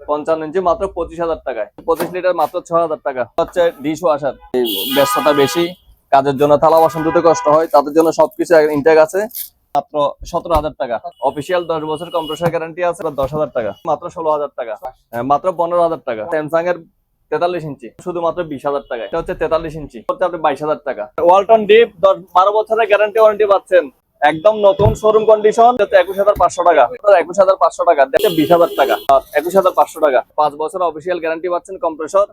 পঞ্চান্ন ইঞ্চি মাত্র পঁচিশ হাজার টাকায়। পঁচিশ লিটার মাত্র ছ হাজার টাকা। হচ্ছে ডিশ ওয়াশার ব্যস্ততা বেশি কাজের জন্য থালা বাসন ধুতে কষ্ট হয় তাদের জন্য সবকিছু ইনটেক আছে মাত্র সতেরো হাজার টাকা। অফিসিয়াল দশ বছর কম্প্রেসার গ্যারান্টি আছে দশ হাজার টাকা মাত্র ষোলো হাজার টাকা হ্যাঁ, মাত্র পনেরো হাজার টাকা। স্যামসাং এর তেতাল্লিশ ইঞ্চি শুধুমাত্র বিশ হাজার টাকা এটা হচ্ছে তেতাল্লিশ ইঞ্চি হচ্ছে আপনি বাইশ হাজার টাকা। ওয়ালটন ডিপ দশ বারো বছরের গ্যারান্টি ওয়ারেন্টি পাচ্ছেন। একদম নতুন শোরুম কন্ডিশন একুশ হাজার পাঁচশো টাকা। একুশ হাজার পাঁচশো টাকা বিশ হাজার টাকা। একুশ হাজার পাঁচশো টাকা। পাঁচ বছর অফিসিয়াল গ্যারান্টি পাচ্ছেন কম্প্রেসর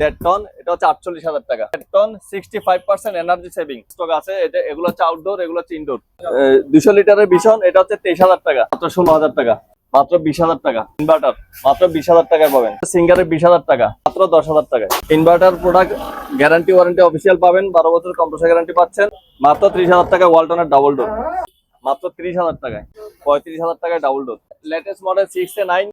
দেড় টন এটা হচ্ছে আটচল্লিশ হাজার টাকা। দেড় ton sixty five percent energy saving stock আছে, এটা, এগুলো হচ্ছে আউটডোর এগুলো হচ্ছে ইনডোর দুশো লিটারের ভীষণ, এটা হচ্ছে তেইশ হাজার টাকা। ষোলো হাজার টাকা। মাত্র বিশ হাজার টাকা। ইনভার্টার মাত্র বিশ হাজার টাকায় পাবেন। সিঙ্গারের বিশ হাজার টাকা, মাত্র দশ হাজার টাকায়। Inverter product guarantee warranty official পাবেন, বারো বছর কম্প্রেসার গ্যারান্টি পাচ্ছেন, মাত্র ত্রিশ হাজার টাকায় ওয়ালটনের ডাবল ডোর মাত্র ত্রিশ হাজার টাকায়, পঁয়ত্রিশ হাজার টাকায় double door latest model six A nine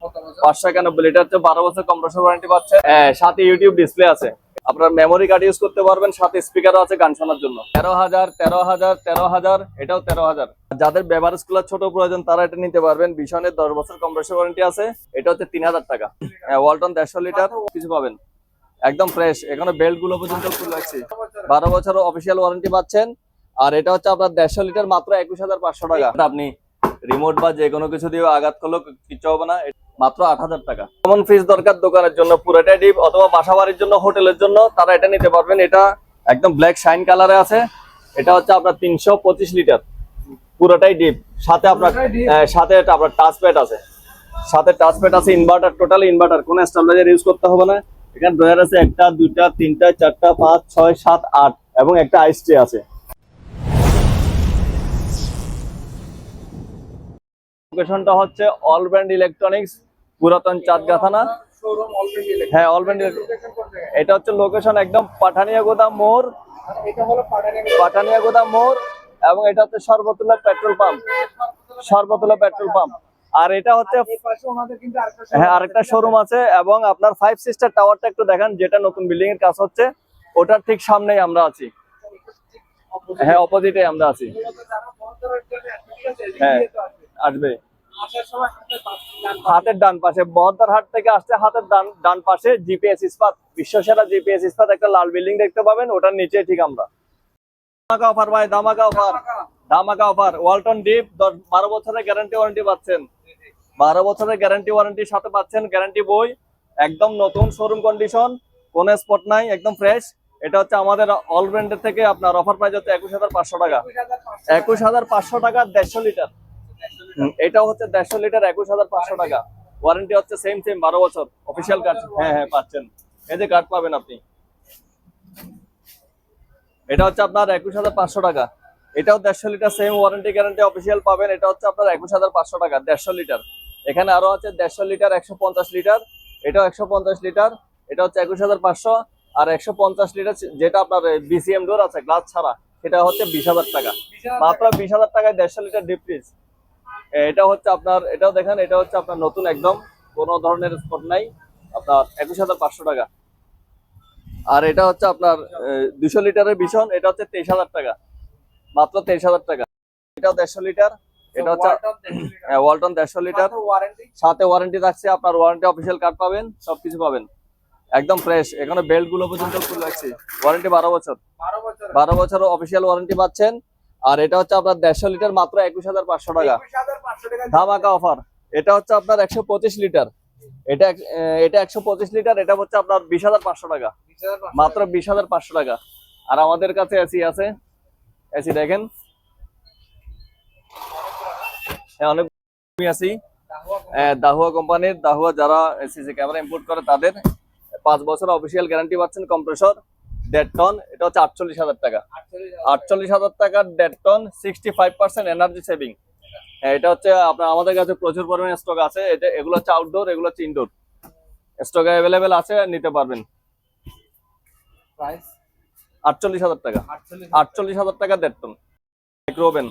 পাঁচশো একানব্বই লিটার বারো বছর কম্প্রেসার ওয়ারেন্টি পাচ্ছে সাথে ইউটিউব ডিসপ্লে আছে। আপনার মেমোরি কার্ড ইউজ করতে পারবেন সাথে স্পিকারও আছে গান শোনার জন্য। তেরো হাজার তেরো হাজার তেরো হাজার এটাও তেরো হাজার। যাদের বেভারেজগুলো ছোট প্রয়োজন তারা এটা নিতে পারবেন। ভীষণের দশ বছর কম্প্রেসার ওয়ারেন্টি আছে। এটা হচ্ছে তিন হাজার টাকা। হ্যাঁ, ওয়ালটন দেড়শো লিটার কিছু পাবেন। একদম ফ্রেশ এখানে বেল্টগুলো পর্যন্ত খুলে রাখছি। বারো বছর অফিসিয়াল ওয়ারেন্টি পাচ্ছেন। আর এটা হচ্ছে আপনার দেড়শো লিটার মাত্র একুশ হাজার পাঁচশো টাকা। আপনি রিমোট বা যে কোনো কিছু দিয়ে আঘাত করলেও কিচ্ছু হবে না। মাত্র আট হাজার টাকা। কমন ফিস দরকার দোকানের জন্য পুরোটাই ডিপ অথবা বাসা বাড়ির জন্য হোটেলের জন্য তারা এটা নিতে পারবেন। এটা একদম ব্ল্যাক শাইন কালারে আছে। এটা হচ্ছে আপনার তিনশো পঁচিশ লিটার পুরোটাই ডিপ সাথে আপনার সাথে এটা আপনার টাচ প্যাড আছে। সাথে টাচ প্যাড আছে ইনভার্টার টোটাল ইনভার্টার কোনো স্টেবিলাইজার ইউজ করতে হবে না। এখানে ড্রয়ার আছে একটা দুইটা তিনটা চারটা পাঁচ ছয় সাত আট এবং একটা আইস ট্রে আছে। লোকেশনটা হচ্ছে অল ব্র্যান্ড ইলেকট্রনিক্স পুরাতন শোরুম অলরেডি হ্যাঁ এটা হচ্ছে লোকেশন একদম পাঠানিয়া গোদাম মোড়। পাঠানিয়া গোদাম মোড় এবং এটা হচ্ছে Sarbatulla petrol pump Sarbatulla petrol pump আর এটা হচ্ছে হ্যাঁ আরেকটা শোরুম আছে এবং আপনার ফাইভ সিস্টার টাওয়ারটা একটু দেখেন যেটা নতুন বিল্ডিং এর কাজ হচ্ছে। ওটার ঠিক সামনেই আমরা আছি। হ্যাঁ অপোজিটে আমরা আছে। হ্যাঁ আসবে। হাতের ডান পাশে। বহদ্দার হাট থেকে আসতে হাতের ডান ডান পাশে জিপিএস ইস্পাত। বিশ্বসেরা জিপিএস ইস্পাত একটা লাল বিল্ডিং দেখতে পাবেন ওটার নিচে ঠিক আমরা। ধামাকা অফার ভাই ধামাকা অফার ধামাকা। অফার ওয়ালটন ডিপ বারো বছরের গ্যারান্টি ওয়ারেন্টি পাচ্ছেন। বারো বছরের গ্যারান্টি ওয়ারেন্টির সাথে পাচ্ছেন গ্যারান্টি বই। একদম নতুন শোরুম কন্ডিশন কোনো স্পট নাই একদম ফ্রেশ এটা হচ্ছে আমাদের অল ব্র্যান্ডের থেকে আপনার অফার প্রাইস হচ্ছে একুশ হাজার পাঁচশো টাকা। একুশ হাজার পাঁচশো টাকা। দেড়শো লিটার এটাও হচ্ছে দেড়শো লিটার একুশ হাজার পাঁচশো টাকা। ওয়ারেন্টি হচ্ছে সেম সেম বারো বছর। অফিসিয়াল কার্ড হ্যাঁ হ্যাঁ পাচ্ছেন। এই যে কার্ড পাবেন আপনি। এটা হচ্ছে আপনার একুশ হাজার পাঁচশো টাকা। এটাও দেড়শো litre same warranty guarantee official পাবেন। এটা হচ্ছে আপনার একুশ হাজার পাঁচশো টাকা, দেড়শো লিটার। এখানে আরও আছে দেড়শো লিটার, একশো পঞ্চাশ লিটার। এটাও একশো পঞ্চাশ লিটার। এটা হচ্ছে একুশ হাজার পাঁচশো। আর একশো পঞ্চাশ লিটার যেটা আপনার বিসিএম ডোর আছে গ্লাস ছাড়া, সেটা হচ্ছে বিশ হাজার টাকা। মাত্র বিশ হাজার টাকায় দেড়শো লিটার ডিপ ফ্রিজ এটা হচ্ছে আপনার এটাও দেখেন এটা হচ্ছে আপনার নতুন একদম কোনো ধরনের স্পট নাই আপনার একুশ হাজার পাঁচশো টাকা। আর এটা হচ্ছে আপনার দুশো লিটারের ভীষণ এটা হচ্ছে তেইশ হাজার টাকা মাত্র তেইশ হাজার টাকা। এটাও দেড়শো লিটার এটা হচ্ছে হ্যাঁ, ওয়ালটন দেড়শো লিটার। সাথে ওয়ারেন্টি থাকছে আপনার ওয়ারেন্টি অফিসিয়াল কার্ড পাবেন সবকিছু পাবেন। একদম ফ্রেশ এখানে বেল্টগুলো পর্যন্ত খুলে রাখছি। ওয়ারেন্টি বারো বছর। বারো বছর অফিসিয়াল ওয়ারেন্টি পাচ্ছেন। আর এটা হচ্ছে আপনার দেড়শো লিটার মাত্র একুশ হাজার পাঁচশো টাকা। ধামাকা অফার। এটা হচ্ছে আপনার একশো পঁচিশ লিটার। এটা এটা একশো পঁচিশ লিটার এটা হচ্ছে আপনার বিশ হাজার পাঁচশো টাকা। মাত্র বিশ হাজার পাঁচশো টাকা। আর আমাদের কাছে এসি আছে। এসি দেখেন। হ্যাঁ অনেক এসি টাকা। দাহুয়া কোম্পানির দাহুয়া যারা সিসি ক্যামেরা ইম্পোর্ট করে তাদের পাঁচ বছর অফিসিয়াল গ্যারান্টি পাচ্ছেন কম্প্রেসর দেড় টন এটা হচ্ছে আটচল্লিশ হাজার টাকা। আটচল্লিশ হাজার। টাকার দেড় ton sixty five percent energy saving এটা হচ্ছে আপনার আমাদের কাছে প্রচুর পরিমাণে স্টক আছে। এটা এগুলো হচ্ছে আউটডোর এগুলো হচ্ছে ইনডোর স্টক অ্যাভেলেবেল আছে নিতে পারবেন। আটচল্লিশ হাজার টাকা। আটচল্লিশ হাজার টাকা। দেড় টন। মাইক্রোওভেন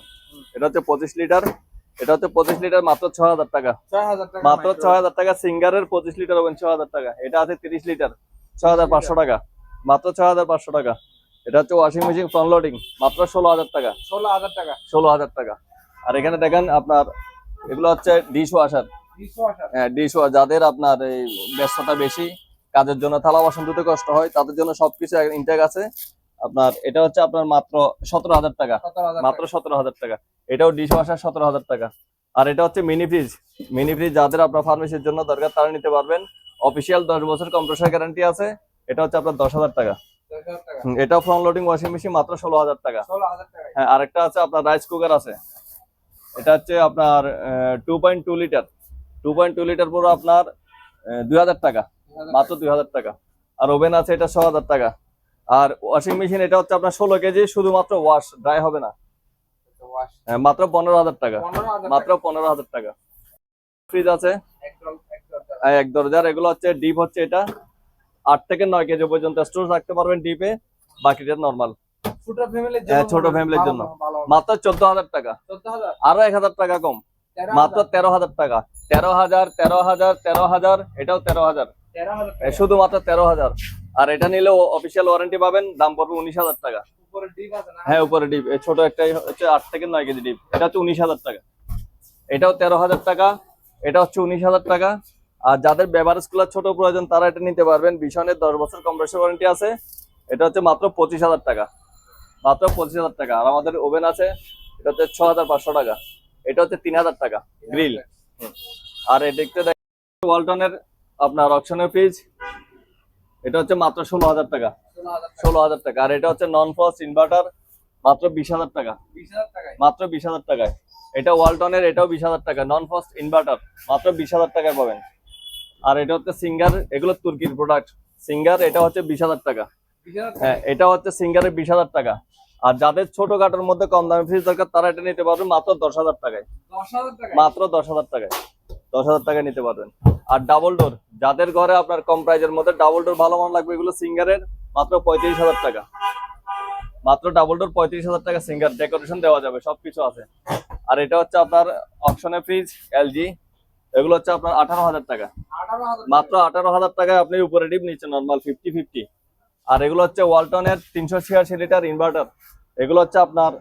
এটা হচ্ছে পঁচিশ লিটার। এটা হচ্ছে পঁচিশ লিটার মাত্র ছ হাজার টাকা। মাত্র ছ হাজার টাকা। সিঙ্গারের পঁচিশ লিটার ওভেন ছ হাজার টাকা। এটা আছে তিরিশ লিটার। ছ হাজার পাঁচশো টাকা। মাত্র ছয় হাজার পাঁচশো টাকা। এটা হচ্ছে ওয়াশিং মেশিন ফ্রন্ট লোডিং মাত্র ষোলো হাজার টাকা। ষোলো হাজার টাকা। ষোলো হাজার টাকা। আর এখানে দেখেন আপনার এগুলো হচ্ছে ডিশ ওয়াশার হ্যাঁ ডিশ যাদের আপনার এই ব্যস্ততা বেশি কাজের জন্য থালা বাসন ধুতে কষ্ট হয় তাদের জন্য সবকিছু ইনটেক আছে। আপনার এটা হচ্ছে আপনার মাত্র সতেরো হাজার টাকা। মাত্র সতেরো হাজার টাকা। এটাও ডিশ ওয়াশার সতেরো হাজার টাকা। আর এটা হচ্ছে মিনি ফ্রিজ মিনি ফ্রিজ যাদের আপনার ফার্মেসির জন্য দরকার তারা নিতে পারবেন। অফিসিয়াল দশ বছর কম্প্রেসার গ্যারান্টি আছে। এটা হচ্ছে আপনার দশ হাজার টাকা। 10000 টাকা ফ্রন্ট লোডিং ওয়াশিং মেশিন মাত্র ষোলো হাজার টাকা। 16000 টাকা হ্যাঁ আরেকটা আছে আপনার রাইস কুকার আছে। এটা হচ্ছে আপনার two point two litre two point two litre পুরো আপনার দুই হাজার টাকা। মাত্র দুই হাজার টাকা। আর ওভেন আছে এটা ছ হাজার টাকা। আর ওয়াশিং মেশিন এটা হচ্ছে আপনার ষোলো কেজি শুধুমাত্র ওয়াশ ড্রাই হবে না। হ্যাঁ, মাত্র পনেরো হাজার টাকা। মাত্র পনেরো হাজার টাকা। ফ্রিজ আছে। এক দরজার এগুলো হচ্ছে ডিপ হচ্ছে এটা। আট থেকে নয় কেজি পর্যন্ত স্টোর রাখতে পারবেন ডিপে বাকিটা নর্মাল ছোট ফ্যামিলির জন্য। মাত্র চোদ্দ হাজার টাকা আরও এক হাজার টাকা কম। মাত্র তেরো হাজার টাকা। তেরো হাজার তেরো হাজার তেরো হাজার এটাও তেরো হাজার। 13000 এ, শুধুমাত্র তেরো হাজার। আর এটা নিলেও অফিসিয়াল ওয়ারেন্টি পাবেন দাম পড়বে উনিশ হাজার টাকা। হ্যাঁ উপরে ডিপ ছোট একটাই হচ্ছে আট থেকে নয় কেজি ডিপ এটা হচ্ছে উনিশ হাজার টাকা। এটাও তেরো হাজার টাকা। এটা হচ্ছে উনিশ হাজার টাকা। আর যাদের বেভারেজগুলো ছোট প্রয়োজন, তারা এটা নিতে পারবেন। ভীষণের দশ বছর কম্প্রেসর ওয়ারেন্টি আছে। এটা হচ্ছে মাত্র পঁচিশ হাজার টাকা। মাত্র পঁচিশ হাজার টাকা। আর আমাদের ওভেন আছে, এটা হচ্ছে ছ হাজার পাঁচশো টাকা। এটা হচ্ছে তিন হাজার টাকা গ্রিল আর এদিকতে দেখেন ওয়ালটনের আপনার অপশনের ফ্রিজ এটা হচ্ছে মাত্র ষোলো হাজার টাকা। ষোলো হাজার টাকা। আর এটা হচ্ছে নন ফ্রস্ট ইনভার্টার মাত্র বিশ হাজার টাকা। মাত্র বিশ হাজার টাকায়। এটা ওয়ালটনের, এটাও বিশ হাজার টাকা। নন ফ্রস্ট ইনভার্টার মাত্র বিশ হাজার টাকায় পাবেন। আর এটা হচ্ছে সিঙ্গার এগুলো তুর্কির প্রোডাক্ট সিঙ্গার এটা হচ্ছে বিশ হাজার টাকা। হ্যাঁ এটা হচ্ছে সিঙ্গারের বিশ হাজার টাকা। আর যাদের ছোট কাটার মধ্যে কম দামে ফ্রিজ দরকার তারা এটা নিতে পারবেন মাত্র দশ হাজার টাকায়। মাত্র দশ হাজার টাকায়। দশ হাজার টাকায় নিতে পারবেন। আর ডাবল ডোর যাদের ঘরে আপনার কম প্রাইজের মধ্যে ডাবল ডোর ভালো মান লাগবে এগুলো সিঙ্গারের মাত্র পঁয়ত্রিশ হাজার টাকা। মাত্র ডাবল ডোর পঁয়ত্রিশ হাজার টাকা সিঙ্গার। ডেকোরেশন দেওয়া যাবে সবকিছু আছে। আর এটা হচ্ছে আপনার অপশনে ফ্রিজ এলজি এগুলো হচ্ছে আপনার আঠারো হাজার টাকা। মাত্র আঠারো হাজার টাকায় আপনি উপরে ডিপ নিচ্ছেন নর্মাল ফিফটি ফিফটি আর এগুলো হচ্ছে ওয়ালটনের তিনশো ছিয়াশি লিটার ইনভার্টার এগুলো হচ্ছে আপনার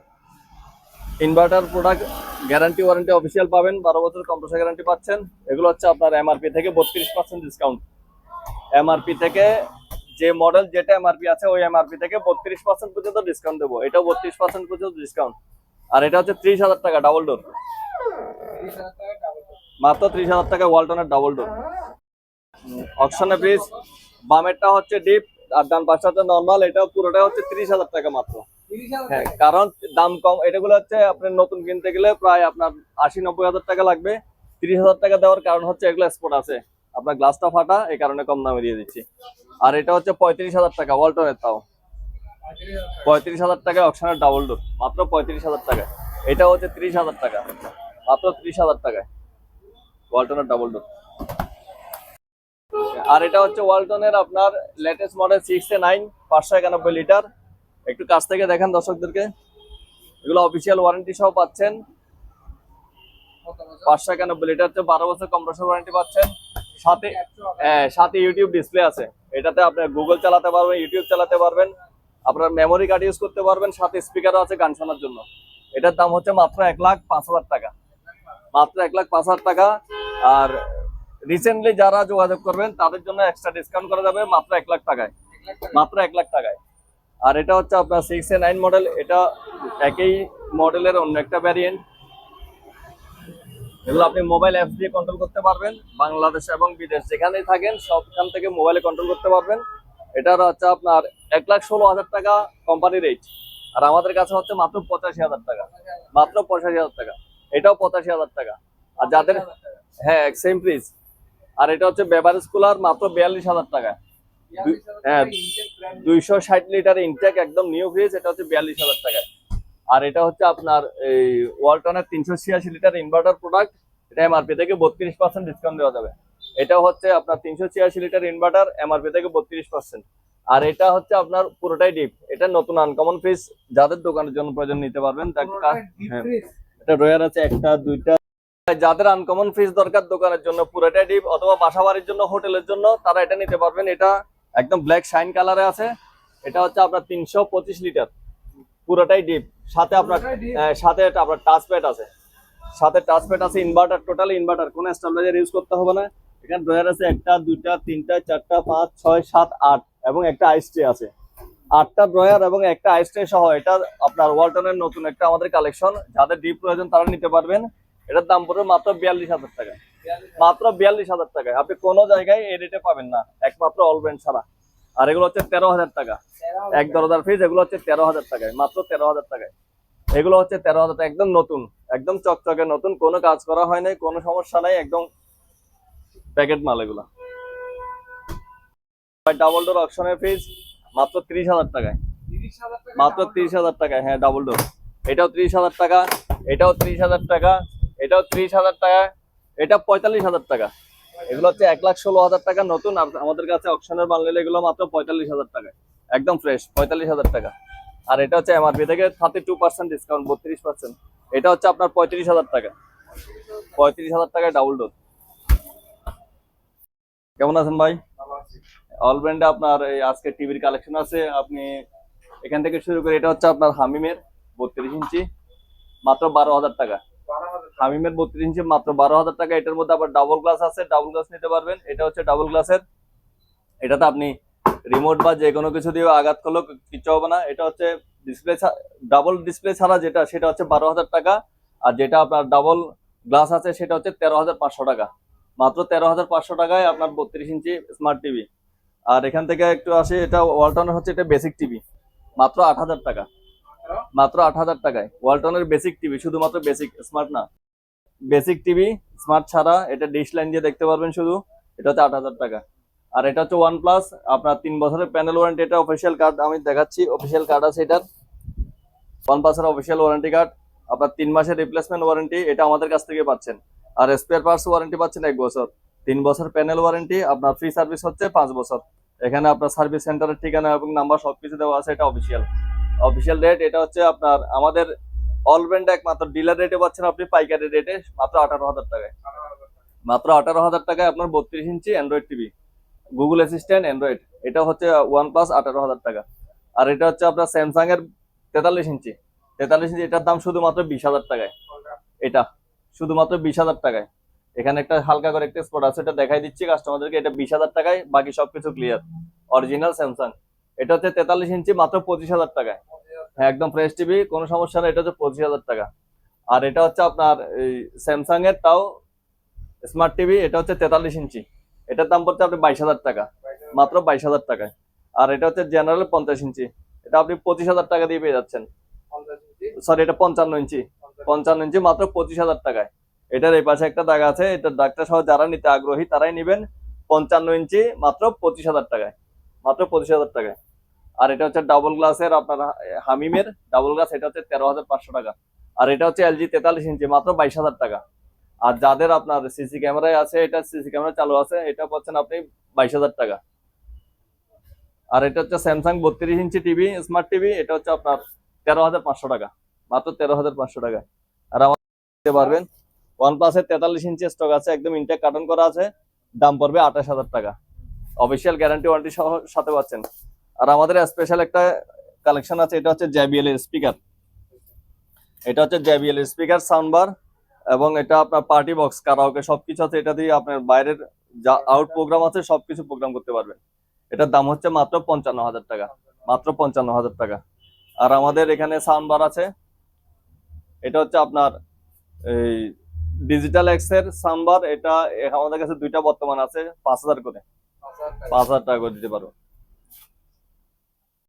inverter product guarantee warranty official পাবেন বারো বছর কম্প্রেসার গ্যারান্টি পাচ্ছেন। এগুলো হচ্ছে আপনার এমআরপি থেকে বত্রিশ পার্সেন্ট ডিসকাউন্ট এমআরপি থেকে যে মডেল যেটা এমআরপি আছে ওই এমআরপি থেকে বত্রিশ পার্সেন্ট পর্যন্ত ডিসকাউন্ট দেবো। এটাও বত্রিশ পার্সেন্ট পর্যন্ত ডিসকাউন্ট আর এটা হচ্ছে ত্রিশ হাজার টাকা ডাবল ডোর 20000 টাকা ডাবল মাত্র ত্রিশ হাজার টাকা ওয়ালটনের ডাবল ডোর অকশনে পিস বামেরটা হচ্ছে ডিপ আর ডান হচ্ছে নর্মাল এটা পুরোটা হচ্ছে ত্রিশ হাজার টাকা মাত্র। হ্যাঁ কারণ দাম কম, এটাগুলো হচ্ছে আপনার নতুন কিনতে গেলে প্রায় আপনার আশি নব্বই হাজার টাকা লাগবে। তিরিশ হাজার টাকা দেওয়ার কারণ হচ্ছে এগুলো স্পট আছে। আপনার গ্লাসটা ফাটা এই কারণে কম দামে দিয়ে দিচ্ছি। আর এটা হচ্ছে পঁয়ত্রিশ হাজার টাকা, ওয়ালটনের তাও। পঁয়ত্রিশ হাজার টাকা অকশনের ডাবল ডোর মাত্র পঁয়ত্রিশ হাজার টাকা এটা হচ্ছে ত্রিশ হাজার টাকা, মাত্র ত্রিশ হাজার টাকায়। ওয়ালটনের ডাবল ডোর আর এটা হচ্ছে ওয়ালটনের আপনার latest model six A nine পাঁচশো একানব্বই লিটার একটু কাছ থেকে দেখেন দর্শকদেরকে। এগুলো অফিসিয়াল ওয়ারেন্টি সহ পাচ্ছেন। পাঁচশো একানব্বই লিটার তো বারো বছর কম্প্রেসর ওয়ারেন্টি পাচ্ছেন। সাথে হ্যাঁ, সাথে ইউটিউব ডিসপ্লে আছে। এটাতে আপনি গুগল চালাতে পারবেন ইউটিউব চালাতে পারবেন। আপনার মেমোরি কার্ড ইউজ করতে পারবেন। সাথে স্পিকারও আছে গান শোনার জন্য। এটার দাম হচ্ছে মাত্র এক লাখ পাঁচ হাজার টাকা। মাত্র এক লাখ পাঁচ হাজার টাকা। আর রিসেন্টলি যারা যোগাযোগ করবেন, তাদের জন্য এক্সট্রা ডিসকাউন্ট করা যাবে মাত্র এক লাখ টাকায়। 1 লাখ টাকা মাত্র এক লাখ টাকায়। আর এটা হচ্ছে আপনার সিক্স এ নাইন মডেল এটা একই মডেলের অন্য একটা ভ্যারিয়েন্ট এগুলো আপনি মোবাইল অ্যাপস দিয়ে কন্ট্রোল করতে পারবেন, বাংলাদেশ এবং বিদেশ। যেখানেই থাকেন, সবখান থেকে মোবাইলে কন্ট্রোল করতে পারবেন। এটার হচ্ছে আপনার এক লাখ ষোলো হাজার টাকা কোম্পানি রেট আর আমাদের কাছে হচ্ছে মাত্র পঁচাশি হাজার টাকা। মাত্র পঁচাশি হাজার টাকা। এটাও পঁচাশি হাজার টাকা। আর যাদের হ্যাঁ সেম প্রিস আর এটা হচ্ছে বেভারেজ কুলার মাত্র বিয়াল্লিশ হাজার টাকা। হ্যাঁ, দুইশো ষাট লিটার ইনটেক একদম নিউ ফ্রিজ এটা হচ্ছে বিয়াল্লিশ হাজার টাকায় আর এটা হচ্ছে আপনার এই ওয়ালটনের তিনশো ছিয়াশি লিটার ইনভার্টার প্রোডাক্ট এটা এমআরপি থেকে বত্রিশ পার্সেন্ট ডিসকাউন্ট দেওয়া যাবে। এটা হচ্ছে আপনার তিনশো ছিয়াশি লিটার ইনভার্টার এমআরপি থেকে বত্রিশ পার্সেন্ট আর এটা হচ্ছে আপনার পুরোটাই ডিপ এটা নতুন আনকমন ফ্রিজ যাদের দোকানের জন্য প্রয়োজন নিতে পারবেন হ্যাঁ। এটা রয়ার আছে একটা দুইটা। যাদের আনকমন ফ্রিজ দরকার দোকানের জন্য পুরোটাই ডিপ অথবা বাসা বাড়ির জন্য হোটেলের জন্য তারা এটা নিতে পারবেন। এটা একদম ব্ল্যাক শাইন কালারে আছে। এটা হচ্ছে আপনার তিনশো পঁচিশ লিটার পুরোটাই ডিপ সাথে আপনার আহ, সাথে আপনার টাচ প্যাড আছে। সাথে টাচপ্যাড আছে ইনভার্টার টোটাল ইনভার্টার কোনো স্টেবিলাইজার ইউজ করতে হবে না। এখানে ড্রয়ার আছে একটা দুইটা তিনটা চারটা পাঁচ ছয় সাত আট এবং একটা আইস ট্রে আছে। আটটা ড্রয়ার এবং একটা আইস ট্রে সহ এটা আপনার ওয়ালটনের নতুন একটা আমাদের কালেকশন যাদের ডিপ প্রয়োজন তারা নিতে পারবেন। এটার দাম পড়বে মাত্র বিয়াল্লিশ হাজার টাকা। মাত্র বিয়াল্লিশ হাজার টাকায়। আপনি কোনো জায়গায় এই রেটে পাবেন না। একমাত্র অল ব্র্যান্ড ছাড়া। আর এগুলো হচ্ছে তেরো হাজার টাকা। এক দরজার ফিজ এগুলো হচ্ছে তেরো হাজার টাকায়। মাত্র তেরো হাজার টাকায়। এগুলো হচ্ছে তেরো হাজার টাকা, একদম নতুন। একদম চকচকে নতুন। কোনো কাজ করা হয় নাই, কোনো সমস্যা নাই, একদম প্যাকেট মাল এগুলো। ডাবল ডোর অপশনের ফিজ মাত্র ত্রিশ হাজার টাকায়। মাত্র ত্রিশ হাজার টাকায়। হ্যাঁ ডাবল ডোর এটাও ত্রিশ হাজার টাকা, এটাও ত্রিশ হাজার টাকা। এটাও ত্রিশ হাজার টাকা এটা পঁয়তাল্লিশ হাজার টাকা। এগুলো হচ্ছে এক লাখ ষোলো হাজার টাকা নতুন আর আমাদের কাছে অপশনের বাংলা এগুলো মাত্র পঁয়তাল্লিশ হাজার টাকা। একদম ফ্রেশ পঁয়তাল্লিশ হাজার টাকা। আর এটা হচ্ছে এমআরপি থেকে থার্টি টু পার্সেন্ট ডিসকাউন্ট বত্রিশ পার্সেন্ট এটা হচ্ছে আপনার পঁয়ত্রিশ হাজার টাকা। পঁয়ত্রিশ হাজার টাকায় ডাবল ডোর কেমন আছেন ভাই? অল ব্র্যান্ডে আপনার এই আজকে টিভির কালেকশন আছে। আপনি এখান থেকে শুরু করে এটা হচ্ছে আপনার হামিমের বত্রিশ ইঞ্চি মাত্র টাকা বারো হাজার টাকা। হামিমের বত্রিশ ইঞ্চি মাত্র বারো হাজার টাকা, এটার মধ্যে আবার ডাবল গ্লাস আছে ডাবল গ্লাস নিতে পারবেন। এটা হচ্ছে ডাবল গ্লাসের এটাতে আপনি রিমোট বা যে কোনো কিছু দিয়ে আঘাত করলেও কিচ্ছু হবে না। এটা হচ্ছে ডিসপ্লে ডাবল ডিসপ্লে ছাড়া যেটা, সেটা হচ্ছে বারো হাজার টাকা। আর যেটা আপনার ডাবল গ্লাস আছে, সেটা হচ্ছে তেরো হাজার পাঁচশো টাকা। মাত্র তেরো হাজার পাঁচশো টাকায় আপনার বত্রিশ ইঞ্চি স্মার্ট টিভি আর এখান থেকে একটু আসি, এটা ওয়ালটনের হচ্ছে এটা বেসিক টিভি মাত্র আট হাজার টাকা। মাত্র আট হাজার টাকায়। ওয়ালটনের বেসিক টিভি শুধুমাত্র বেসিক স্মার্ট না। বেসিক টিভি স্মার্ট ছাড়া, এটা ডিশ লাইন দিয়ে দেখতে পারবেন শুধু। এটা হচ্ছে আট হাজার টাকা। আর এটা হচ্ছে ওয়ান প্লাস আপনার তিন বছরের প্যানেল ওয়ারেন্টি এটা অফিসিয়াল কার্ড আমি দেখাচ্ছি অফিসিয়াল কার্ড আছে এটার। ওয়ান প্লাসের অফিসিয়াল ওয়ারেন্টি কার্ড আপনার তিন মাসের রিপ্লেসমেন্ট ওয়ারেন্টি এটা আমাদের কাছ থেকে পাচ্ছেন। আর স্পেয়ার পার্টস ওয়ারেন্টি পাচ্ছেন এক বছর। তিন বছর প্যানেল ওয়ারেন্টি আপনার ফ্রি সার্ভিস হচ্ছে পাঁচ বছর। এখানে আপনার সার্ভিস সেন্টারের ঠিকানা এবং নাম্বার সবকিছু দেওয়া আছে, এটা অফিসিয়াল অফিসিয়াল রেট এটা হচ্ছে আপনার আমাদের অল ব্র্যান্ড একমাত্র ডিলার রেটে পাচ্ছেন আপনি পাইকারি রেটে মাত্র আঠারো হাজার টাকায়। মাত্র আঠারো হাজার টাকায় আপনার বত্রিশ inch Android TV Google assistant Android এটা হচ্ছে ওয়ান প্লাস আঠারো হাজার টাকা। আর এটা হচ্ছে আপনার স্যামসাং এর তেতাল্লিশ ইঞ্চি। তেতাল্লিশ ইঞ্চি, এটার দাম শুধুমাত্র বিশ হাজার টাকায়। এটা শুধুমাত্র বিশ হাজার টাকায়। এখানে একটা হালকা করে একটা স্পট আছে, এটা দেখাই দিচ্ছি কাস্টমারদেরকে এটা বিশ হাজার টাকায়, বাকি সবকিছু ক্লিয়ার অরিজিনাল স্যামসাং এটা হচ্ছে তেতাল্লিশ ইঞ্চি, মাত্র পঁচিশ হাজার টাকায়। একদম ফ্রেশ টিভি কোনো সমস্যা নেই এটা হচ্ছে পঁচিশ হাজার টাকা। আর এটা হচ্ছে আপনার এই স্যামসাং এর তাও স্মার্ট টিভি এটা হচ্ছে তেতাল্লিশ ইঞ্চি। এটার দাম পড়ছে আপনি বাইশ হাজার টাকা। মাত্র বাইশ হাজার টাকায়। আর এটা হচ্ছে জেনারেল পঞ্চাশ ইঞ্চি। এটা আপনি পঁচিশ হাজার টাকা দিয়ে পেয়ে যাচ্ছেন। সরি এটা পঞ্চান্ন ইঞ্চি। পঞ্চান্ন ইঞ্চি। মাত্র পঁচিশ হাজার টাকায়। এটার এই পাশে একটা দাগ আছে এটার দাগটা সহ যারা নিতে আগ্রহী তারাই নেবেন পঞ্চান্ন ইঞ্চি মাত্র পঁচিশ হাজার টাকায়। মাত্র পঁচিশ হাজার টাকায়। আর এটা হচ্ছে ডাবল গ্লাসের আপনার হামিমের ডাবল গ্লাস এটা হচ্ছে তেরো হাজার পাঁচশো টাকা। আর এটা হচ্ছে এলজি তেতাল্লিশ ইঞ্চি, মাত্র বাইশ হাজার টাকা। আর যাদের আপনার সিসি ক্যামেরায় আছে, এটা সিসি ক্যামেরা চালু আছে, এটা পাচ্ছেন আপনি বাইশ হাজার টাকা। আর এটা হচ্ছে স্যামসাং বত্রিশ ইঞ্চি টিভি স্মার্ট টিভি এটা হচ্ছে আপনার তেরো হাজার পাঁচশো টাকা, মাত্র তেরো হাজার পাঁচশো টাকা। আর নিতে পারবেন ওয়ান প্লাসের তেতাল্লিশ ইঞ্চি স্টক আছে, একদম ইনটেক কার্টন করা আছে, দাম পড়বে আঠাশ হাজার টাকা। অফিসিয়াল গ্যারান্টি ওয়ারেন্টি সহ সাথে পাচ্ছেন। আর আমাদের স্পেশাল একটা কালেকশন আছে, এটা হচ্ছে জেবিএল এর স্পিকার এটা হচ্ছে জেবিএল এর স্পিকার সাউন্ড বার এবং এটা আপনার পার্টি বক্স কারাওকে সবকিছু আছে। এটা দিয়ে আপনার বাইরের যা আউট প্রোগ্রাম আছে, সবকিছু প্রোগ্রাম করতে পারবেন। এটার দাম হচ্ছে মাত্র পঞ্চান্ন হাজার টাকা। মাত্র পঞ্চান্ন হাজার টাকা। আর আমাদের এখানে সাউন্ড বার আছে। এটা হচ্ছে আপনার এই ডিজিটাল এক্সের সাউন্ড বার এটা আমাদের কাছে দুইটা বর্তমান আছে, পাঁচ হাজার করে। পাঁচ হাজার টাকা করে দিতে পারব